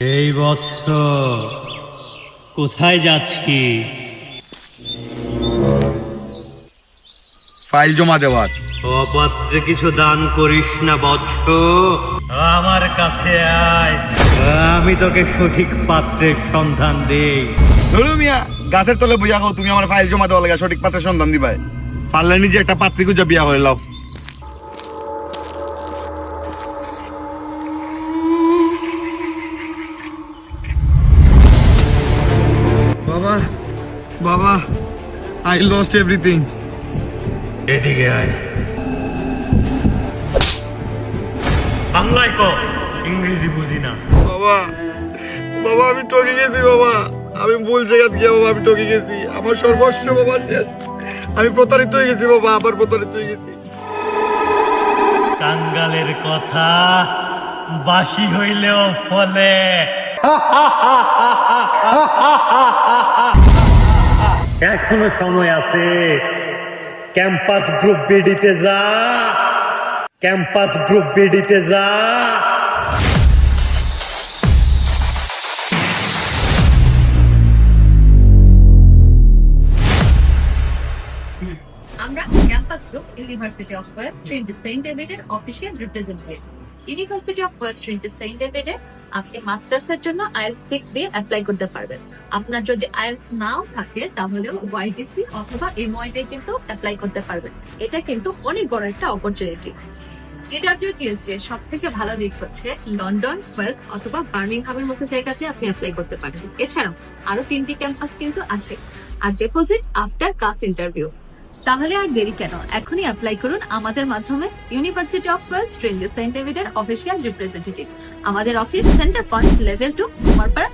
এই বৎস কোথায় যাচ্ছি? ফাইল জমা দেওয়ার। অপাত্রে কিছু দান করিস না বৎস। আমার কাছে আয়। আমি তোকে সঠিক পাত্রের সন্ধান দেই। মিয়া! গাছের তলে বুঝা খাও তুমি আমার ফাইল জমা দেওয়া লাগে সঠিক পাত্রের সন্ধান দিবাই। পারলে নিজে একটা পাত্রী খুঁজে বিয়া করে লাও। বাবা বাবা আই লস্ট এভরিথিং এদিকে আয়। বাংলায় ক ইংরেজি বুঝি না। বাবা বাবা আমি ঠকে গেছি বাবা। আমি ভুল জায়গা গিয়ে বাবা, আমি ঠকে গেছি। আমার সর্বস্ব বাবা শেষ। আমি প্রতারিত হয়ে গেছি বাবা, আবার প্রতারিত হয়ে গেছি। কাঙ্গালের কথা বাসি হইলেও ফলে। এখনও সময় আছে। ক্যাম্পাস গ্রুপ বিডিতে যা। ক্যাম্পাস গ্রুপ বিডিতে যা। Campus group university of west trinity saint ডেভিডের official university of west trinity saint ডেভিডে আপনি মাস্টার্স এর জন্য আইএলস সিক্স দিয়ে অ্যাপ্লাই করতে পারবেন। আপনার যদি আইএলস নাও থাকে তাহলে ওয়াইটিসি অথবা এমওয়াই দিয়ে কিন্তু অ্যাপ্লাই করতে পারবেন। এটা কিন্তু অনেক বড় একটা অপরচুনিটি এডব্লিউটিএস এর সব থেকে ভালো দিক হচ্ছে লন্ডন ওয়েলস অথবা বার্মিংহামের মতো জায়গাতে আপনি অ্যাপ্লাই করতে পারছেন এছাড়াও আরও তিনটি ক্যাম্পাস কিন্তু আছে। আর ডিপোজিট আফটার কাস ইন্টারভিউ তাহলে আর দেরি কেন? এখনই অ্যাপ্লাই করুন আমাদের মাধ্যমে ইউনিভার্সিটি অফ ওয়েলস ট্রেন্ডে সেন্ট ডেভিডের অফিসিয়াল রিপ্রেজেন্টেটিভ আমাদের office centre point level two Kumarpara